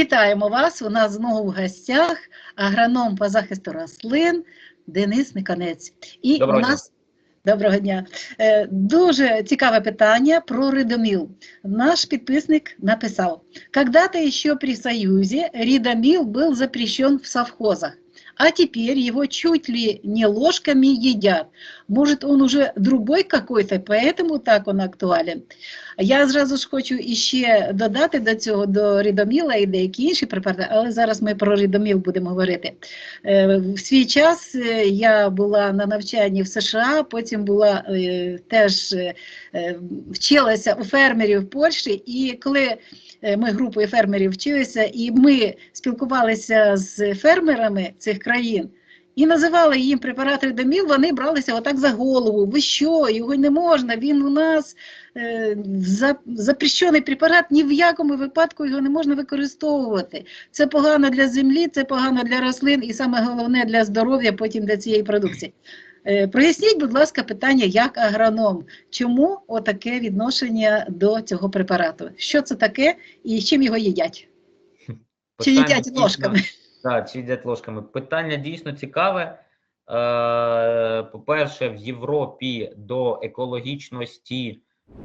Вітаємо вас. У нас знову в гостях агроном по захисту рослин Денис Никонець. І Доброго у дня. нас доброго дня. Е, Дуже цікаве питання про ридоміл. Наш підписник написав: когда-то ще при Союзі рідоміл був запрещен в совхозах. А теперь его чуть ли не ложками едят. Может, он уже другой какой-то, поэтому так он актуален. Я зразу ж хочу іще додати до цього до рідоміла і деякі інші препарати, але зараз ми про рідоміл будемо говорити. Е, В свій час е, я була на навчанні в США, потім була е, теж вчилася у фермерів в Польщі, і коли ми групою фермерів вчилися, і ми спілкувалися з фермерами цих країн. І називали їм препарат Редоміл, вони бралися отак за голову. Ви що, його не можна, він у нас е, за- запрещений препарат, ні в якому випадку його не можна використовувати. Це погано для землі, це погано для рослин і саме головне для здоров'я потім для цієї продукції. Е, Проясніть, будь ласка, питання як агроном. Чому отаке відношення до цього препарату? Що це таке і чим його їдять? Чи їдять дійсно- ложками? Так, чи їдять ложками. Питання дійсно цікаве. Е, По-перше, в Європі до екологічності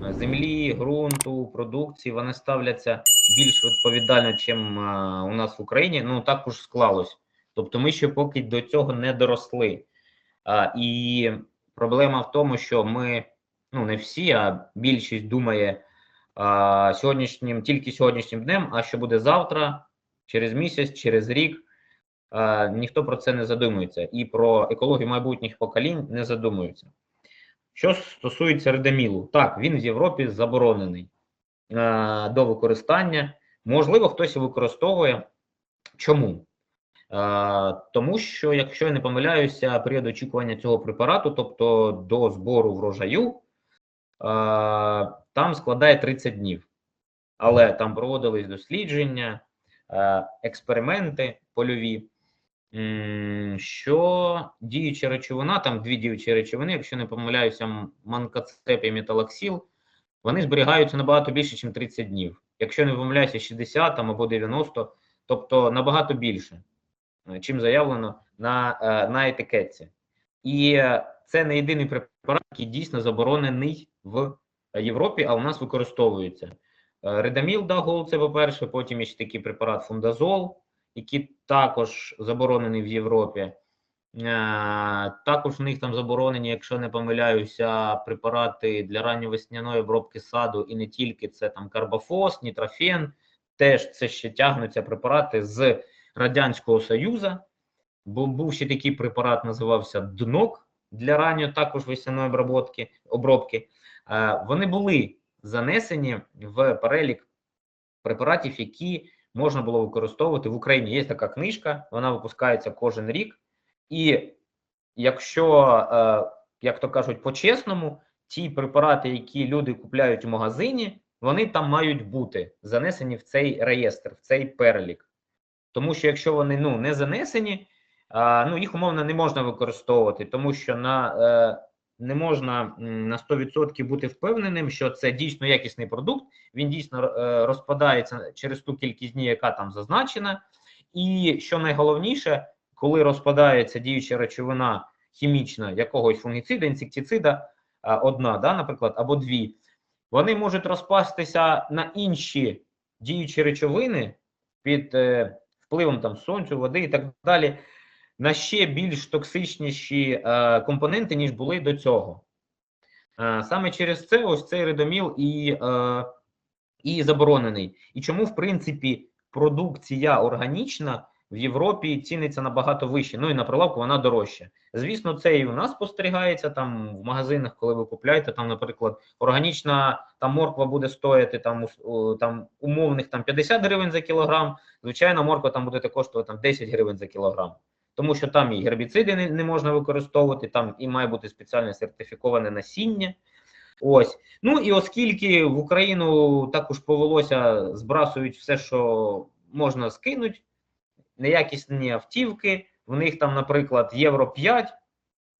е, землі, ґрунту, продукції вони ставляться більш відповідально, ніж у нас в Україні. Ну також склалось. Тобто, ми ще поки до цього не доросли. І проблема в тому, що ми, ну не всі, а більшість думає сьогоднішнім, тільки сьогоднішнім днем, а що буде завтра, через місяць, через рік. Ніхто про це не задумується, і про екологію майбутніх поколінь не задумуються. Що стосується редамілу, так, він в Європі заборонений до використання. Можливо, хтось використовує. Чому? Е, тому що, якщо я не помиляюся, період очікування цього препарату, тобто до збору врожаю, е, там складає 30 днів. Але там проводились дослідження, е, експерименти польові, що діюча речовина, там дві діючі речовини, якщо не помиляюся, манкацеп і металоксил, вони зберігаються набагато більше, ніж 30 днів. Якщо не помиляюся, 60 там, або 90, тобто набагато більше, чим заявлено на, е, на етикетці. І е, це не єдиний препарат, який дійсно заборонений в Європі, а у нас використовується. Е, Редаміл Дагол, це по-перше, потім є ще такий препарат фундазол, який також заборонений в Європі. Е, Також в них там заборонені, якщо не помиляюся, препарати для ранньовесняної обробки саду і не тільки це там карбофос, нітрофен. Теж це ще тягнуться препарати з Радянського Союзу. Бо був ще такий препарат, називався ДНОК для ранньої також весняної обробки. обробки. Е, Вони були занесені в перелік препаратів, які можна було використовувати в Україні. Є така книжка, вона випускається кожен рік. І якщо, е, як то кажуть, по-чесному, ті препарати, які люди купляють в магазині, вони там мають бути занесені в цей реєстр, в цей перелік. Тому що якщо вони ну, не занесені, ну, їх умовно не можна використовувати, тому що на, е, не можна на 100% бути впевненим, що це дійсно якісний продукт, він дійсно е, розпадається через ту кількість днів, яка там зазначена. І що найголовніше, коли розпадається діюча речовина хімічна якогось фунгіцида, інсектицида, одна, да, наприклад, або дві, вони можуть розпастися на інші діючі речовини під е, впливом там сонцю, води і так далі, на ще більш токсичніші е, компоненти, ніж були до цього. Е, саме через це ось цей редоміл і, е, і заборонений. І чому, в принципі, продукція органічна в Європі ціниться набагато вище. Ну і на прилавку вона дорожча. Звісно, це і у нас спостерігається там в магазинах, коли ви купляєте, там, наприклад, органічна там морква буде стояти там, там умовних там 50 гривень за кілограм. Звичайно, морква там буде коштувати там 10 гривень за кілограм. Тому що там і гербіциди не, не можна використовувати, там і має бути спеціальне сертифіковане насіння. Ось. Ну і оскільки в Україну також повелося, збрасують все, що можна скинути, неякісні автівки, в них там, наприклад, Євро 5,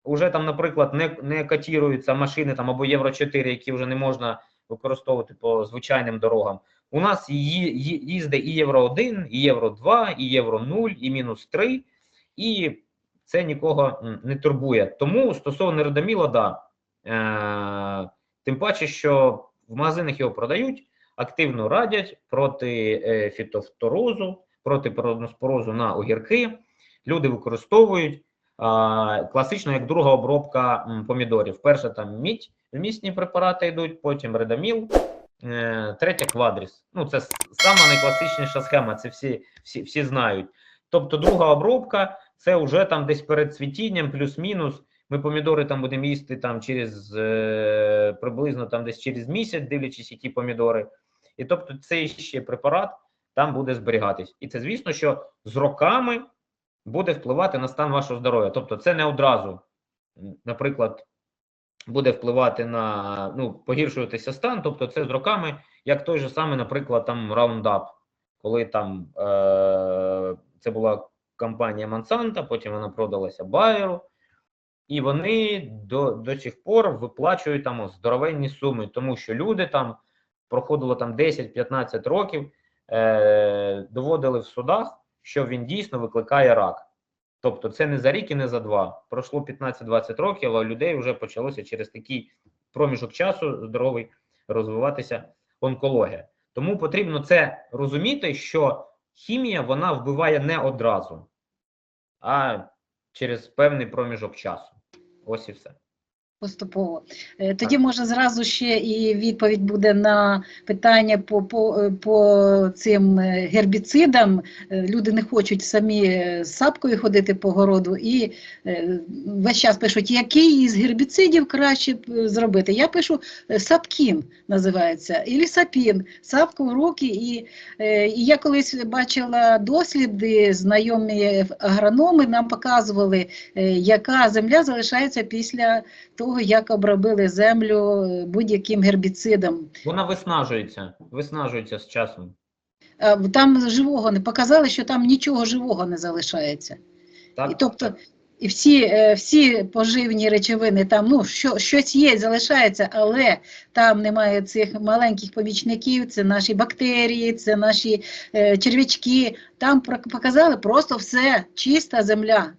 уже там, наприклад, не, не котіруються машини там або Євро 4, які вже не можна використовувати по звичайним дорогам. У нас їздить і Євро 1, і Євро 2, і Євро 0, і мінус 3, і це нікого не турбує. Тому стосовно Радоміла, да. Е, тим паче, що в магазинах його продають, активно радять проти е, фітофторозу, проти пародоноспорозу на огірки. Люди використовують класично як друга обробка помідорів. Перша там мідь, вмісні препарати йдуть, потім редаміл, е, третя квадріс. Ну, це сама найкласичніша схема, це всі, всі, всі знають. Тобто, друга обробка це вже там десь перед цвітінням, плюс-мінус. Ми помідори там будемо їсти там через е, приблизно там десь через місяць, дивлячись, які помідори. І тобто цей ще препарат там буде зберігатись. І це звісно, що з роками буде впливати на стан вашого здоров'я. Тобто, це не одразу, наприклад, буде впливати на ну, погіршуватися стан. Тобто, це з роками, як той же самий, наприклад, там Roundup, коли там е- це була компанія Monsanto, потім вона продалася Байеру. І вони до, до сих пор виплачують там здоровенні суми, тому що люди там проходило там 10-15 років, е, доводили в судах, що він дійсно викликає рак. Тобто це не за рік і не за два. Пройшло 15-20 років, а у людей вже почалося через такий проміжок часу здоровий розвиватися онкологія. Тому потрібно це розуміти, що хімія вона вбиває не одразу, а через певний проміжок часу. Ось і все. Поступово. Е, Тоді, може, зразу ще і відповідь буде на питання по, по, е, по цим е, гербіцидам. Люди не хочуть самі з сапкою ходити по городу і весь час пишуть, який із гербіцидів краще зробити. Я пишу сапкін називається, і лісапін, сапку в руки. І, і я колись бачила досліди, знайомі агрономи нам показували, яка земля залишається після того, як обробили землю е, будь-яким гербіцидом. Вона виснажується, виснажується з часом. Там живого не показали, що там нічого живого не залишається. Так? І тобто, і всі, е, всі поживні речовини, там ну, що, щось є, залишається, але там немає цих маленьких помічників, це наші бактерії, це наші е, черв'ячки. Там показали просто все, чиста земля.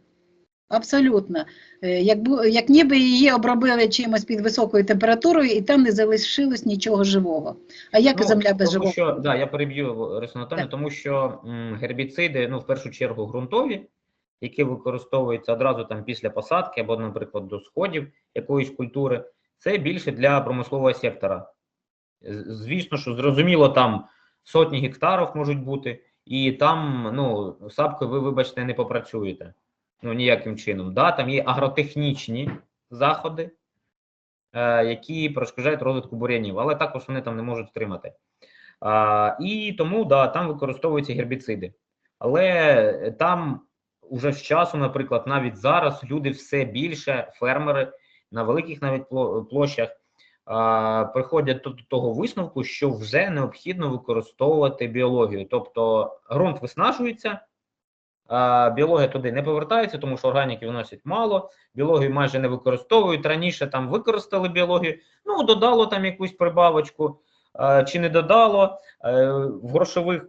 Абсолютно. Е, Як, як ніби її обробили чимось під високою температурою, і там не залишилось нічого живого. А як Ну, земля без тому живого? що, да, я переб'ю Рису Анатолію, тому що м, гербіциди, ну, в першу чергу, ґрунтові, які використовуються одразу там після посадки або, наприклад, до сходів якоїсь культури, це більше для промислового сектора. Звісно, що зрозуміло, там сотні гектарів можуть бути, і там, ну, сапкою ви, вибачте, не попрацюєте. Ну, ніяким чином. Да, там є агротехнічні заходи, е, які перешкоджають розвитку бур'янів, але також вони там не можуть втримати. А, і тому да, там використовуються гербіциди. Але там уже з часу, наприклад, навіть зараз люди все більше, фермери на великих навіть площах приходять до того висновку, що вже необхідно використовувати біологію. Тобто ґрунт виснажується, біологія туди не повертається, тому що органіки вносять мало, біологію майже не використовують. Раніше там використали біологію, ну додало там якусь прибавочку, чи не додало Е, в грошових,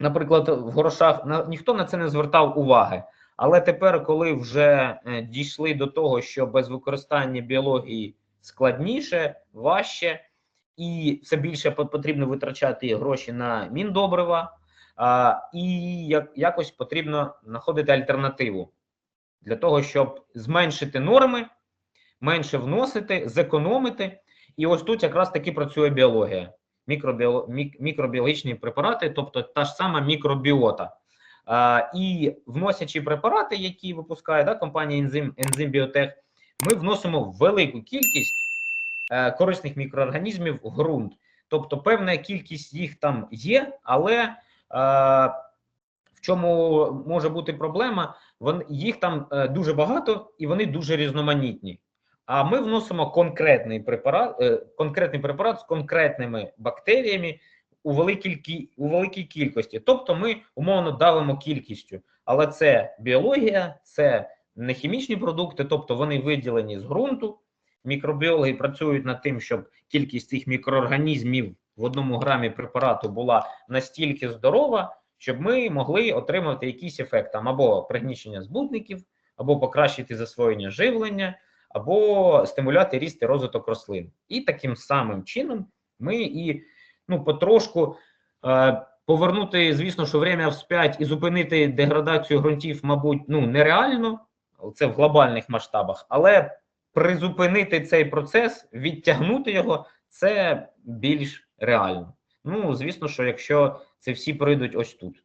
наприклад, в грошах ніхто на це не звертав уваги. Але тепер, коли вже е, дійшли до того, що без використання біології складніше, важче, і все більше потрібно витрачати гроші на міндобрива, і якось потрібно знаходити альтернативу для того, щоб зменшити норми, менше вносити, зекономити. І ось тут якраз таки працює біологія, мікробіо, мік, мікробіологічні препарати, тобто та ж сама мікробіота. А, і вносячи препарати, які випускає да, компанія Ензим, Ензим ми вносимо велику кількість е, корисних мікроорганізмів в ґрунт. Тобто певна кількість їх там є, але в чому може бути проблема? Вон, їх там е, дуже багато і вони дуже різноманітні. А ми вносимо конкретний препарат, е, конкретний препарат з конкретними бактеріями у великій, у великій кількості. Тобто ми умовно давимо кількістю, але це біологія, це не хімічні продукти, тобто вони виділені з ґрунту. Мікробіологи працюють над тим, щоб кількість цих мікроорганізмів в одному грамі препарату була настільки здорова, щоб ми могли отримати якийсь ефект там або пригнічення збудників, або покращити засвоєння живлення, або стимулювати ріст і розвиток рослин. І таким самим чином ми і ну, потрошку е, повернути, звісно, що время вспять і зупинити деградацію ґрунтів, мабуть, ну нереально, це в глобальних масштабах, але призупинити цей процес, відтягнути його, це більш реально. Ну, звісно, що якщо це всі пройдуть ось тут.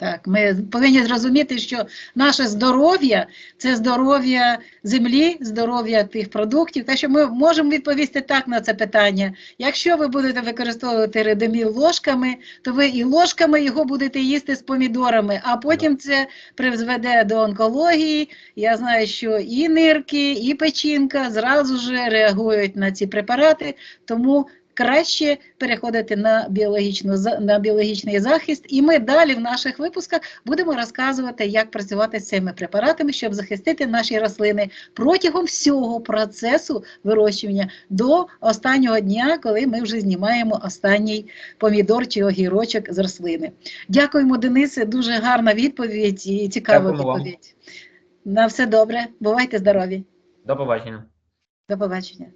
Так, ми повинні зрозуміти, що наше здоров'я це здоров'я землі, здоров'я тих продуктів. Так що ми можемо відповісти так на це питання. Якщо ви будете використовувати редоміл ложками, то ви і ложками його будете їсти з помідорами, а потім це призведе до онкології. Я знаю, що і нирки, і печінка зразу ж реагують на ці препарати, тому краще переходити на біологічну на біологічний захист, і ми далі в наших випусках будемо розказувати, як працювати з цими препаратами, щоб захистити наші рослини протягом всього процесу вирощування до останнього дня, коли ми вже знімаємо останній помідор чи огірочок з рослини. Дякуємо, Денисе. Дуже гарна відповідь і цікава вам. відповідь. На все добре. Бувайте здорові. До побачення. До побачення.